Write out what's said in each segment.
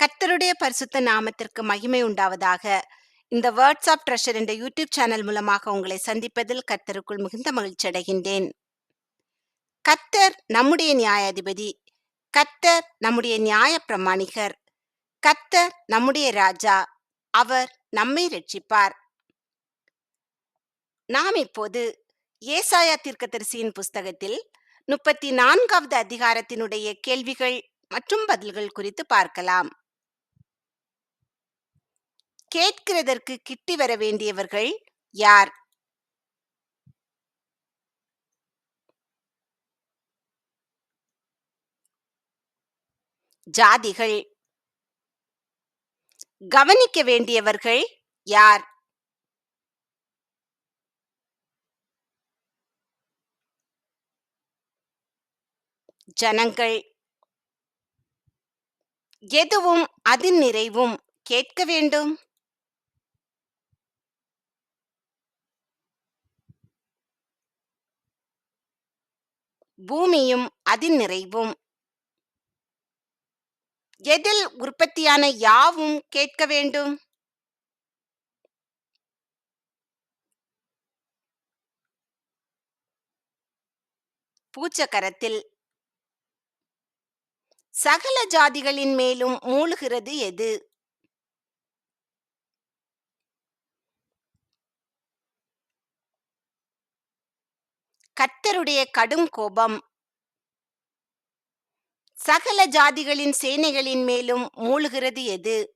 கர்த்தருடைய பரிசுத்த நாமத்திற்கு மகிமை உண்டாவதாக. இந்த வேர்ட்ஸ் ஆஃப் ட்ரெஷர் என்ற யூடியூப் சேனல் மூலமாக உங்களை சந்திப்பதில் கர்த்தருக்குள் மிகுந்த மகிழ்ச்சி அடைகின்றேன். கர்த்தர் நம்முடைய நியாயாதிபதி. கர்த்தர் நம்முடைய நியாய பிரமாணிகர். கர்த்தர் நம்முடைய ராஜா. அவர் நம்மை ரட்சிப்பார். நாம் இப்போது ஏசாயா தீர்க்கதரிசியின் புஸ்தகத்தில் முப்பத்தி நான்காவது அதிகாரத்தினுடைய கேள்விகள் மற்றும் பதில்கள் குறித்து பார்க்கலாம். கேட்கிறதற்கு கிட்டி வர வேண்டியவர்கள் யார்? ஜாதிகள். கவனிக்க வேண்டியவர்கள் யார்? ஜனங்கள். எதுவும் அதன் நிறைவும் கேட்க வேண்டும். பூமியும் அதன் நிறைவும். எதில் உற்பத்தியான யாவும் கேட்க வேண்டும்? பூச்சக்கரத்தில். சகல ஜாதிகளின் மேலும் மூழ்கிறது எது? கர்த்தருடைய கடும் கோபம். சகல ஜாதிகளின் சேனைகளின் மேலும் மூழ்கிறது எது?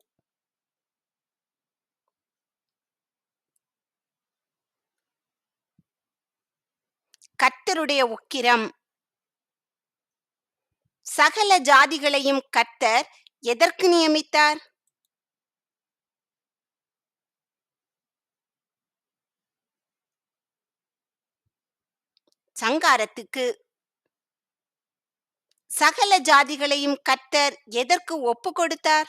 கர்த்தருடைய உக்கிரம். சகல ஜாதிகளையும் கர்த்தர் எதற்கு நியமித்தார்? சங்காரத்துக்கு. சகல ஜாதிகளையும் கர்த்தர் எதற்கு ஒப்பு கொடுத்தார்?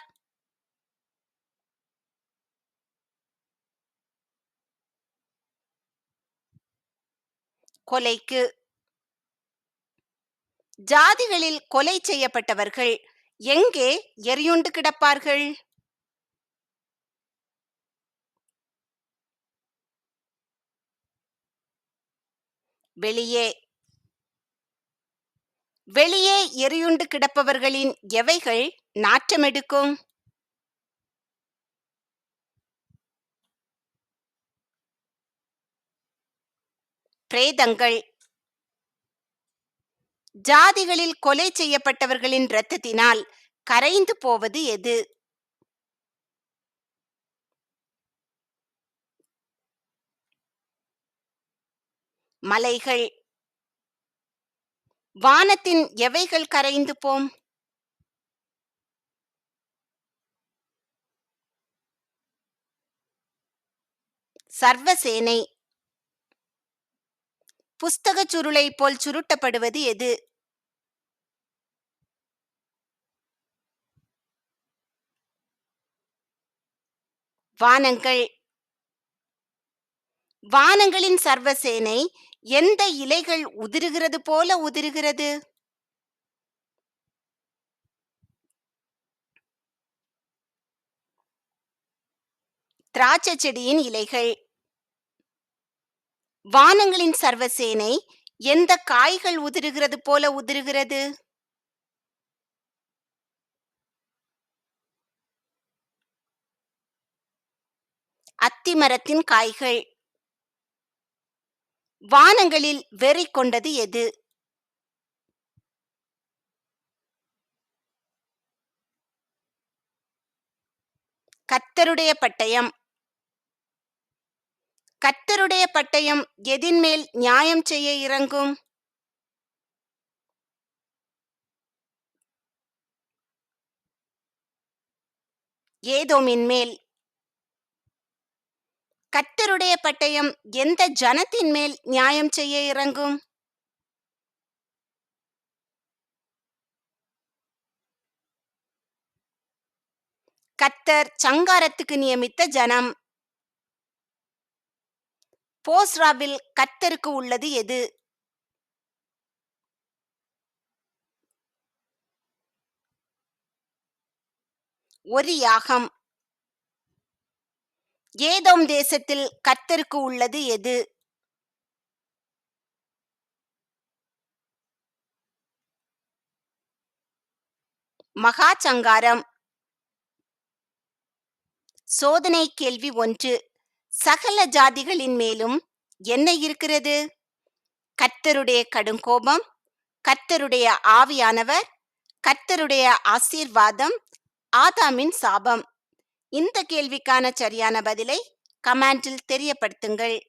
கொலைக்கு. ஜாதிகளில் கொலை செய்யப்பட்டவர்கள் எங்கே எரியுண்டு கிடப்பார்கள்? வெளியே. வெளியே எரியுண்டு கிடப்பவர்களின் எவைகள் நாற்றமெடுக்கும் பிரேதங்கள். ஜாதிகளில் கொலை செய்யப்பட்டவர்களின் இரத்தத்தினால் கரைந்து போவது எது? மலைகள். வானத்தின் எவைகள் கரைந்து போம்? சர்வசேனை. புஸ்தகச் சுருளை போல் சுருட்டப்படுவது எது? வானங்கள். வானங்களின் சர்வசேனை எந்த இலைகள் உதிருகிறது போல உதிருகிறது? திராட்சை செடியின் இலைகள். வானங்களின் சர்வசேனை எந்த காய்கள் உதிருகிறது போல உதிருகிறது? அத்திமரத்தின் காய்கள். வானங்களில் வெறி கொண்டது எது? கர்த்தருடைய பட்டயம். கர்த்தருடைய பட்டயம் எதின்மேல் நியாயம் செய்ய இறங்கும்? ஏதோமின் மேல் கத்தருடைய பட்டயம் எந்த ஜனத்தின் மேல் நியாயம் செய்ய இறங்கும்? கத்தர் சங்காரத்துக்கு நியமித்த ஜனம். போஸ்ராவில் கர்த்தருக்கு உள்ளது எது? ஒரு யாகம். ஏதோம் தேசத்தில் கர்த்தருக்கு உள்ளது எது? மகா சங்காரம் சோதனை கேள்வி ஒன்று. சகல ஜாதிகளின் மேலும் என்ன இருக்கிறது? கர்த்தருடைய கடுங்கோபம் கர்த்தருடைய ஆவியானவர் கர்த்தருடைய ஆசீர்வாதம் ஆதாமின் சாபம். இந்த கேள்விக்கான சரியான பதிலை கமெண்டில் தெரியப்படுத்துங்கள்.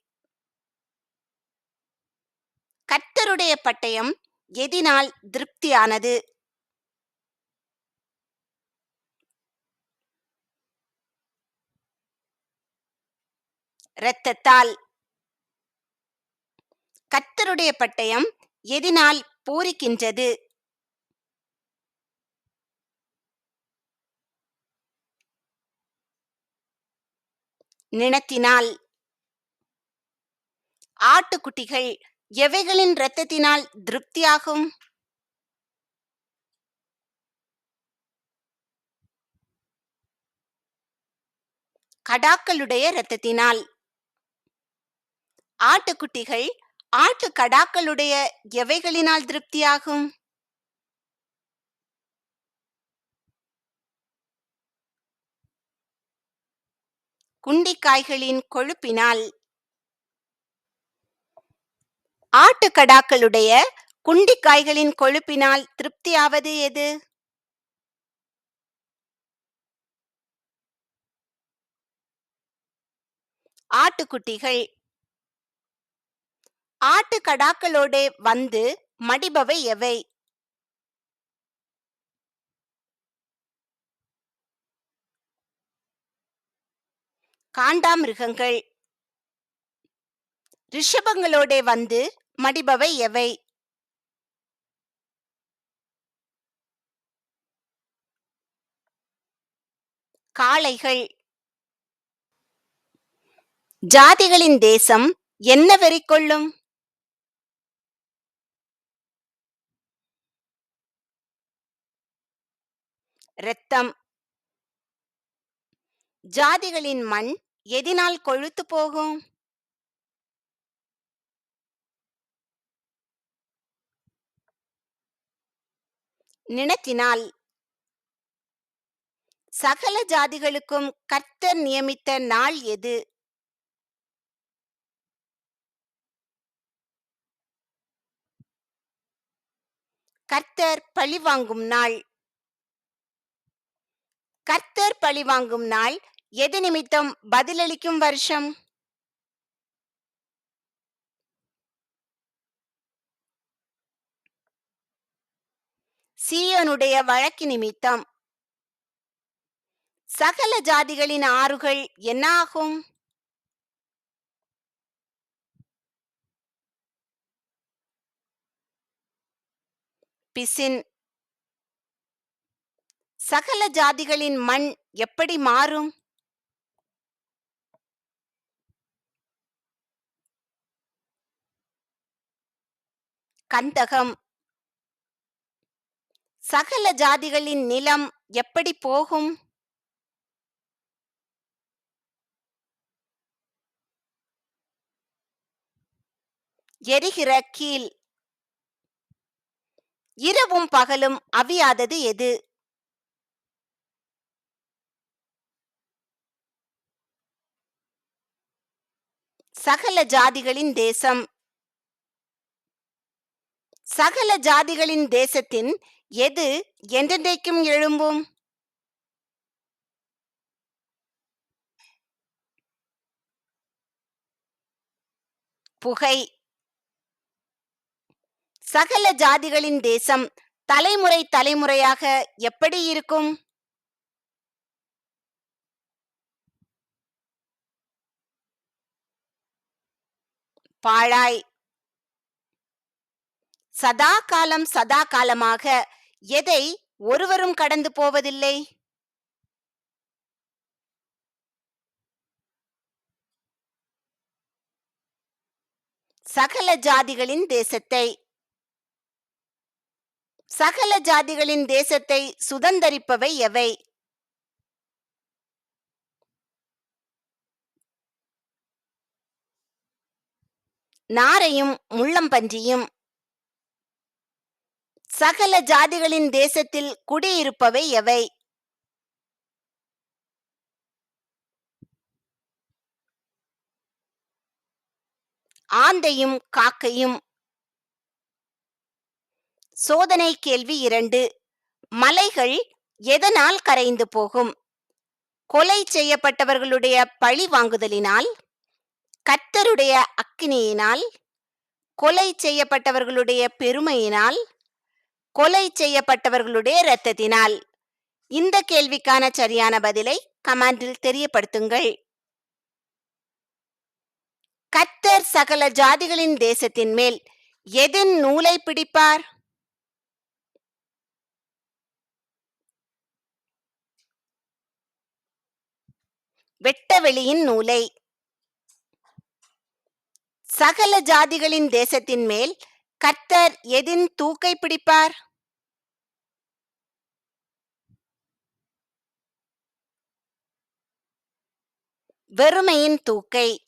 கர்த்தருடைய பட்டயம் எதினால் திருப்தியானது? இரத்தத்தால். கர்த்தருடைய பட்டயம் எதினால் பூரிக்கின்றது? நினத்தினால் ஆட்டுக்குட்டிகள் எவைகளின் இரத்தத்தினால் திருப்தியாகும்? கடாக்களுடைய இரத்தத்தினால். ஆட்டுக்குட்டிகள் ஆட்டு கடாக்களுடைய எவைகளினால் திருப்தியாகும்? குண்டிக்காய்களின் கொழுப்பினால். ஆட்டுக்கடாக்களுடைய குண்டிக்காய்களின் கொழுப்பினால் திருப்தியாவது எது? ஆட்டுக்குட்டிகள். ஆட்டுக்கடாக்களோடு வந்து மடிபவை எவை? காண்டாமிருகங்கள் ரிஷபங்களோட வந்து மடிபவை எவை? காளைகள். ஜாதிகளின் தேசம் என்ன வெறி கொள்ளும்? இரத்தம். ஜாதிகளின் மண் எதினால் கொழுத்து போகும்? நினத்தினால். சகல ஜாதிகளுக்கும் கர்த்தர் நியமித்த நாள் எது? கர்த்தர் பழிவாங்கும் நாள். கர்த்தர் பழிவாங்கும் நாள் எது நிமித்தம் பதிலளிக்கும் வருஷம்? சீயோனுடைய வழக்கு நிமித்தம். சகல ஜாதிகளின் ஆறுகள் என்ன ஆகும் பிசின். சகல ஜாதிகளின் மண் எப்படி மாறும்? கந்தகம். சகல ஜாதிகளின் நிலம் எப்படி போகும்? எரிகிற கீழ் இரவும் பகலும் அவியாதது எது? சகல ஜாதிகளின் தேசம். சகல ஜாதிகளின் தேசத்தின் எது என்றென்றைக்கும் எழும்பும்? புகை. சகல ஜாதிகளின் தேசம் தலைமுறை தலைமுறையாக எப்படி இருக்கும்? பாழாய். சதா காலம் சதா காலமாக எதை ஒருவரும் கடந்து போவதில்லை? சகல ஜாதிகளின் தேசத்தை. சகல ஜாதிகளின் தேசத்தை சுதந்தரிப்பவை எவை? நாரையும் முள்ளம்பன்றியும் சகல ஜாதிகளின் தேசத்தில் குடியிருப்பவை எவை? ஆந்தையும் காக்கையும். சோதனை கேள்வி இரண்டு. மலைகள் எதனால் கரைந்து போகும்? கொலை செய்யப்பட்டவர்களுடைய பழி வாங்குதலினால் கர்த்தருடைய அக்கினியினால் கொலை செய்யப்பட்டவர்களுடைய பெருமையினால் கொலை செய்யப்பட்டவர்களுடைய இரத்தத்தினால். இந்த கேள்விக்கான சரியான பதிலை கமாண்டில் தெரியப்படுத்துங்கள். கத்தர் சகல ஜாதிகளின் தேசத்தின் மேல் எதின் நூலை பிடிப்பார்? வெட்டவெளியின் நூலை. சகல ஜாதிகளின் தேசத்தின் மேல் கத்தர் எதின் தூக்கை பிடிப்பார்? வெறுமையின் தூக்கை.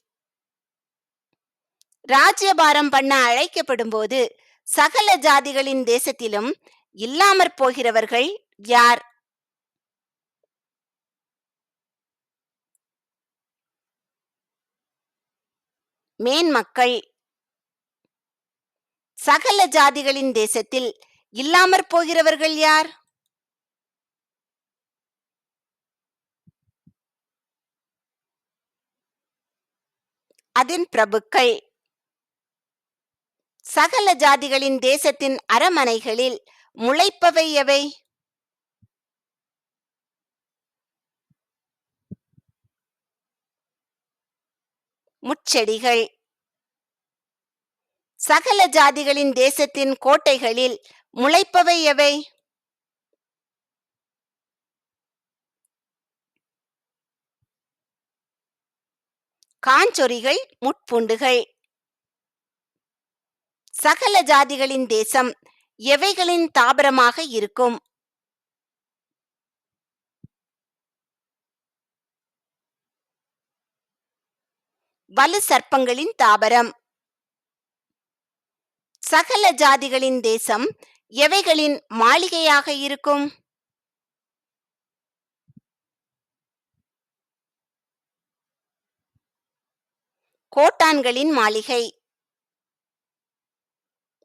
ராஜ்யபாரம் பண்ண அழைக்கப்படும் போது சகல ஜாதிகளின் தேசத்திலும் இல்லாமற் போகிறவர்கள் யார்? மேன் மக்கள். சகல ஜாதிகளின் தேசத்தில் இல்லாமற் போகிறவர்கள் யார்? அதன் பிரபுக்கள். சகல ஜாதிகளின் தேசத்தின் அரமனைகளில் முளைப்பவை எவை? முட்செடிகள். சகல ஜாதிகளின் தேசத்தின் கோட்டைகளில் முளைப்பவை எவை? காஞ்சொரிகள் முட்புண்டுகள். சகல ஜாதிகளின் தேசம் எவைகளின் தாபரமாக இருக்கும்? வலு சர்ப்பங்களின் தாபரம். சகல ஜாதிகளின் தேசம் எவைகளின் மாளிகையாக இருக்கும்? கோட்டான்களின் மாளிகை.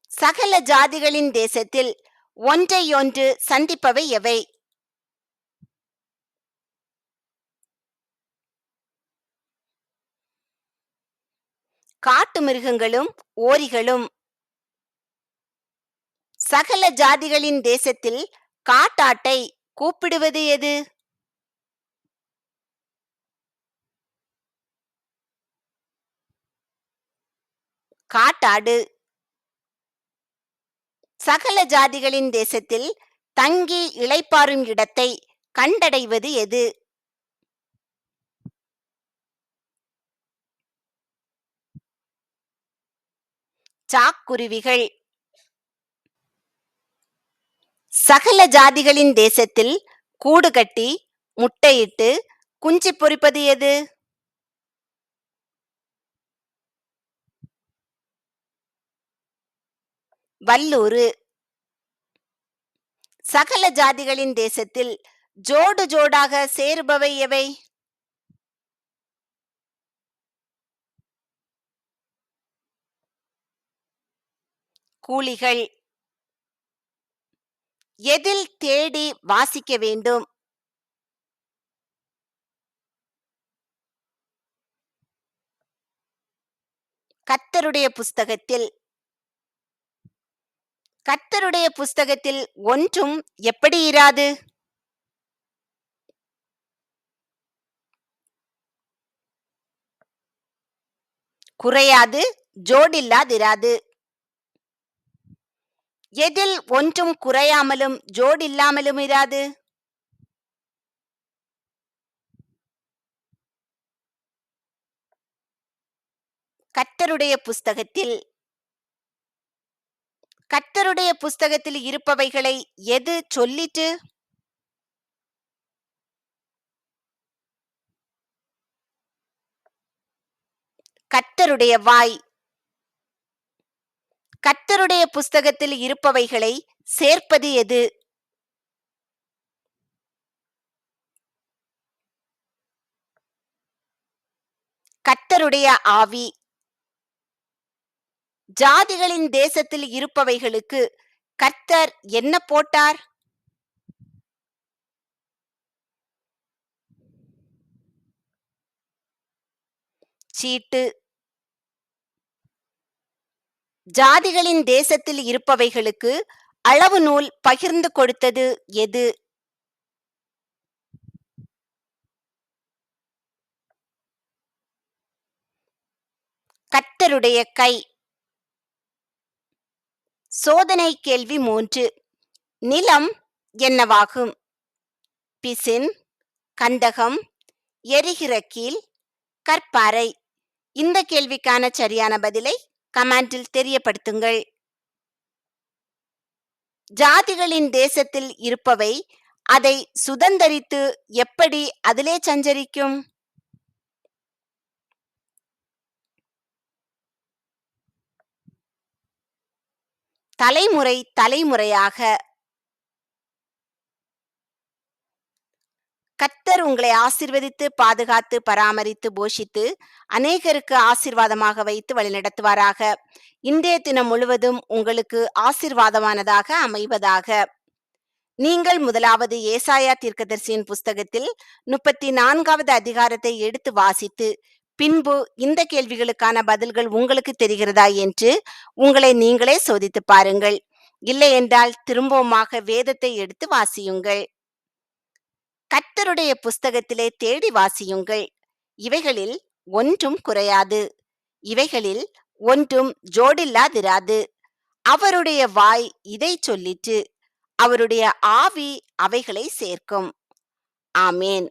சகல ஜாதிகளின் தேசத்தில் ஒன்றையொன்று சந்திப்பவை எவை? காட்டு மிருகங்களும் ஓரிகளும். சகல ஜாதிகளின் தேசத்தில் காட்டாட்டை கூப்பிடுவது எது? காட்டாடு. சகல ஜாதிகளின் தேசத்தில் தங்கி இளைப்பாறும் இடத்தை கண்டடைவது எது? சாக்குருவிகள். சகல ஜாதிகளின் தேசத்தில் கூடு கட்டி முட்டையிட்டு குஞ்சு பொரிப்பது எது? வல்லூரு. சகல ஜாதிகளின் தேசத்தில் ஜோடு ஜோடாக சேருபவை எவை? கூலிகள். எதில் தேடி வாசிக்க வேண்டும்? கத்தருடைய புஸ்தகத்தில் கர்த்தருடைய புஸ்தகத்தில் ஒன்றும் எப்படி இராது? குறையாது ஜோடில்லாதிராது எதில் ஒன்றும் குறையாமலும் ஜோடில்லாமலும் இராது? கர்த்தருடைய புஸ்தகத்தில் கர்த்தருடைய புஸ்தகத்தில் இருப்பவைகளை எது சொல்லிட்டு? கர்த்தருடைய வாய். கர்த்தருடைய புஸ்தகத்தில் இருப்பவைகளை சேர்ப்பது எது? கர்த்தருடைய ஆவி. ஜாதிகளின் தேசத்தில் இருப்பவைகளுக்கு கர்த்தர் என்ன போட்டார்? சீட்டு. ஜாதிகளின் தேசத்தில் இருப்பவைகளுக்கு அளவு நூல் பகிர்ந்து கொடுத்தது எது? கத்தருடைய கை. சோதனை கேள்வி மூன்று. நிலம் என்னவாகும்? பிசின் கந்தகம் எரிகிற கீழ் கற்பாறை. இந்த கேள்விக்கான சரியான பதிலை கமாண்டில் தெரியப்படுத்துங்கள். ஜாதிகளின் தேசத்தில் இருப்பவை அதை சுதந்தரித்து எப்படி அதிலே சஞ்சரிக்கும்? தலைமுறை தலைமுறையாக கர்த்தர் உங்களை ஆசிர்வதித்து பாதுகாத்து பராமரித்து போஷித்து அநேகருக்கு ஆசிர்வாதமாக வைத்து வழிநடத்துவாராக. இன்றைய தினம் முழுவதும் உங்களுக்கு ஆசிர்வாதமானதாக அமைவதாக. நீங்கள் முதலாவது ஏசாயா தீர்க்கதரிசியின் புஸ்தகத்தில் முப்பத்தி நான்காவது அதிகாரத்தை எடுத்து வாசித்து பின்பு இந்த கேள்விகளுக்கான பதில்கள் உங்களுக்கு தெரிகிறதா என்று உங்களை நீங்களே சோதித்து பாருங்கள். இல்லை என்றால் திரும்பவுமாக வேதத்தை எடுத்து வாசியுங்கள். கர்த்தருடைய புஸ்தகத்திலே தேடி வாசியுங்கள். இவைகளில் ஒன்றும் குறையாது. இவைகளில் ஒன்றும் ஜோடில்லாதிராது. அவருடைய வாய் இதை சொல்லிட்டு அவருடைய ஆவி அவைகளை சேர்க்கும். ஆமேன்.